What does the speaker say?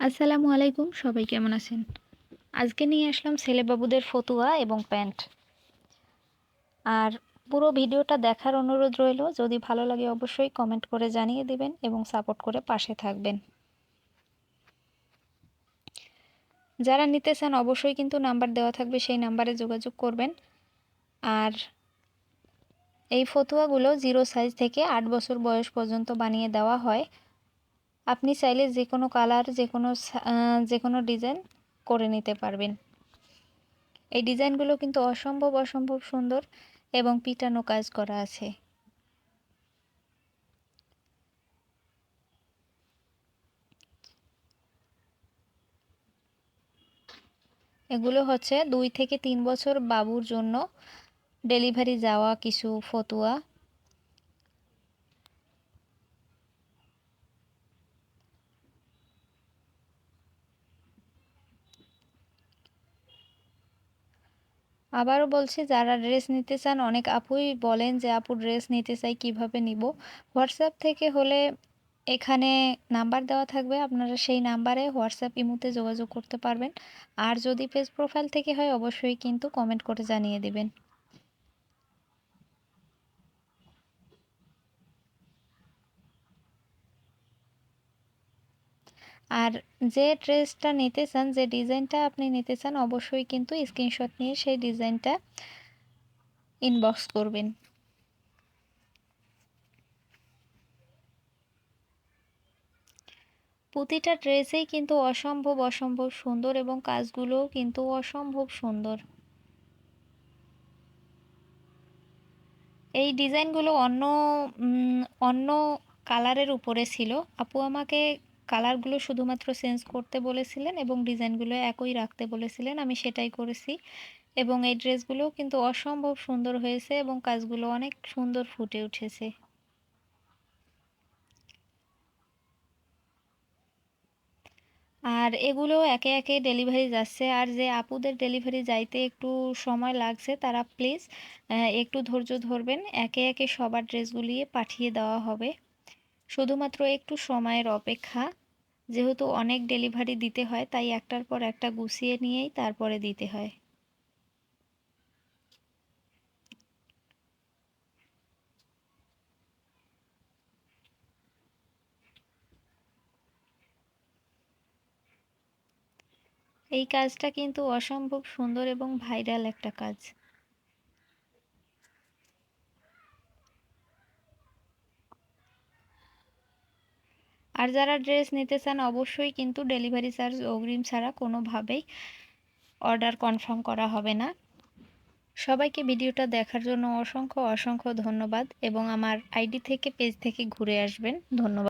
আসসালামু আলাইকুম, সবাই কেমন আছেন? আজকে নিয়ে আসলাম ছেলেবাবুদের ফতুয়া এবং প্যান্ট। আর পুরো ভিডিওটা দেখার অনুরোধ রইল, যদি ভালো লাগে অবশ্যই কমেন্ট করে জানিয়ে দিবেন এবং সাপোর্ট করে পাশে থাকবেন। যারা নিতে চান অবশ্যই কিন্তু নাম্বার দেওয়া থাকবে, সেই নাম্বারে যোগাযোগ করবেন। আর এই ফতুয়াগুলো জিরো সাইজ থেকে আট বছর বয়স পর্যন্ত বানিয়ে দেওয়া হয়। আপনি চাইলে যে কোনো কালার যে কোনো যে কোনো ডিজাইন করে নিতে পারবেন। এই ডিজাইনগুলো কিন্তু অসম্ভব অসম্ভব সুন্দর এবং পিটানো কাজ করা আছে। এগুলো হচ্ছে দুই থেকে তিন বছর বাবুর জন্য ডেলিভারি যাওয়া কিছু ফতুয়া। আবারও বলছি, যারা ড্রেস নিতে চান, অনেক আপুই বলেন যে, আপু, ড্রেস নিতে চাই, কীভাবে নিব? হোয়াটসঅ্যাপ থেকে হলে এখানে নাম্বার দেওয়া থাকবে। আপনারা সেই নাম্বারে হোয়াটসঅ্যাপ, ইমুতে যোগাযোগ করতে পারবেন। আর যদি পেজ প্রোফাইল থেকে হয়, অবশ্যই কিন্তু কমেন্ট করে জানিয়ে দেবেন। আর যে ড্রেসটা নিতে চান যে ডিজাইনটা আপনি নিতে চান অবশ্যই কিন্তু স্ক্রিনশট নিয়ে সেই ডিজাইনটা ইনবক্স করবেন। প্রতিটা ড্রেসেই কিন্তু অসম্ভব অসম্ভব সুন্দর এবং কাজগুলোও কিন্তু অসম্ভব সুন্দর। এই ডিজাইনগুলো অন্য অন্য কালারের উপরে ছিল। আপু আমাকে কালারগুলো শুধুমাত্র চেঞ্জ করতে বলেছিলেন এবং ডিজাইনগুলো একই রাখতে বলেছিলেন, আমি সেটাই করেছি। এবং এই ড্রেসগুলো কিন্তু অসম্ভব সুন্দর হয়েছে এবং কাজগুলো অনেক সুন্দর ফুটে উঠেছে। আর এগুলো একে একে ডেলিভারি যাচ্ছে। আর যে আপুদের ডেলিভারি যাইতে একটু সময় লাগছে, তারা প্লিজ একটু ধৈর্য ধরবেন। একে একে সবার ড্রেসগুলি পাঠিয়ে দেওয়া হবে। শুধুমাত্র একটু সময়ের অপেক্ষা। যেহেতু অনেক ডেলিভারি দিতে হয়, তাই একটার পর একটা গুছিয়ে নিয়েই তারপরে দিতে হয়। এই কাজটা কিন্তু অসম্ভব সুন্দর এবং ভাইরাল একটা কাজ। আর যারা ড্রেস নিতে চান, অবশ্যই কিন্তু ডেলিভারি চার্জ অগ্রিম ছাড়া কোনোভাবেই অর্ডার কনফার্ম করা হবে না। সবাইকে ভিডিওটা দেখার জন্য অসংখ্য অসংখ্য ধন্যবাদ এবং আমার আইডি থেকে পেজ থেকে ঘুরে আসবেন। ধন্যবাদ।